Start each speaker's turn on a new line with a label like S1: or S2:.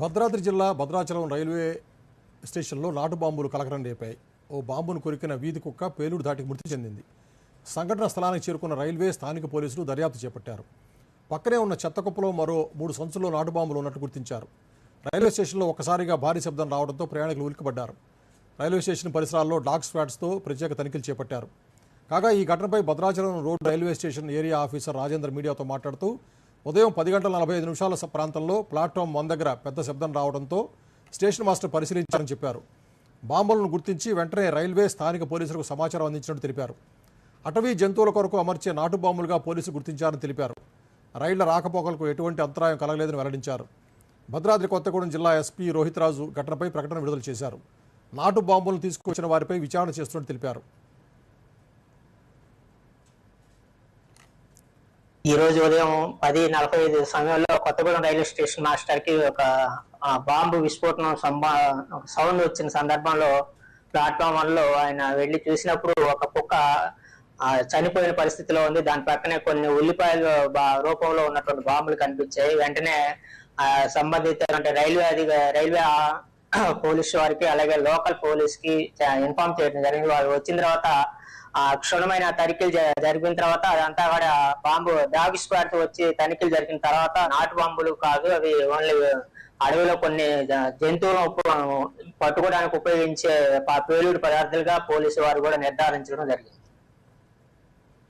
S1: భద్రాద్రి జిల్లా భద్రాచలం రైల్వే స్టేషన్లో నాటు బాంబులు కలకరం రేపాయి ఓ బాంబును కొరికిన వీధి కుక్క పేలుడు దాటికి మృతి చెందింది. సంఘటన స్థలానికి చేరుకున్న రైల్వే స్థానిక పోలీసులు దర్యాప్తు చేపట్టారు. పక్కనే ఉన్న చెత్త కుప్పలో మరో మూడు సంచుల్లో నాటు బాంబులు ఉన్నట్టు గుర్తించారు. రైల్వే స్టేషన్లో ఒక్కసారిగా భారీ శబ్దం రావడంతో ప్రయాణికులు ఉలిక్కిపడ్డారు. రైల్వే స్టేషన్ పరిసరాల్లో డాగ్ స్క్వాడ్స్తో ప్రత్యేక తనిఖీలు చేపట్టారు. కాగా ఈ ఘటనపై Bhadrachalam road railway station area officer Rajendra మీడియాతో మాట్లాడుతూ ఉదయం పది గంటల నలభై ఐదు నిమిషాల ప్రాంతంలో ప్లాట్ఫామ్ వన్ దగ్గర పెద్ద శబ్దం రావడంతో స్టేషన్ మాస్టర్ పరిశీలించారని చెప్పారు. బాంబులను గుర్తించి వెంటనే రైల్వే స్థానిక పోలీసులకు సమాచారం అందించినట్టు తెలిపారు. అటవీ జంతువుల కొరకు అమర్చే నాటు బాంబులుగా పోలీసులు గుర్తించారని తెలిపారు. రైళ్ళ రాకపోకలకు ఎటువంటి అంతరాయం కలగలేదని వెల్లడించారు. భద్రాద్రి కొత్తగూడెం జిల్లా ఎస్పీ రోహిత్ రాజు ఘటనపై ప్రకటన విడుదల చేశారు. నాటు బాంబులను తీసుకొచ్చిన వారిపై విచారణ చేస్తున్నట్టు తెలిపారు.
S2: ఈ రోజు ఉదయం పది నలభై ఐదు సమయంలో కొత్తగూడెం రైల్వే స్టేషన్ మాస్టర్కి ఒక బాంబు విస్ఫోటనం సౌండ్ వచ్చిన సందర్భంలో ప్లాట్ఫామ్ వన్లో ఆయన వెళ్ళి చూసినప్పుడు ఒక కుక్క చనిపోయిన పరిస్థితిలో ఉంది. దాని పక్కనే కొన్ని ఉల్లిపాయల బా- రూపంలో ఉన్నటువంటి బాంబులు కనిపించాయి. వెంటనే సంబంధిత అంటే రైల్వే అధిక రైల్వే పోలీసు వారికి అలాగే లోకల్ పోలీస్కి ఇన్ఫార్మ్ చేయడం జరిగింది. వాళ్ళు వచ్చిన తర్వాత ఆ క్షుణ్ణమైన తనిఖీలు జరిపిన తర్వాత అదంతా కూడా బాంబు డాగ్ స్క్వాడ్తో వచ్చి తనిఖీలు జరిపిన తర్వాత నాటు బాంబులు కాదు అవి ఓన్లీ అడవిలో కొన్ని జంతువులను పట్టుకోవడానికి ఉపయోగించే పేలుడు పదార్థాలుగా పోలీసు వారు కూడా నిర్ధారించడం జరిగింది.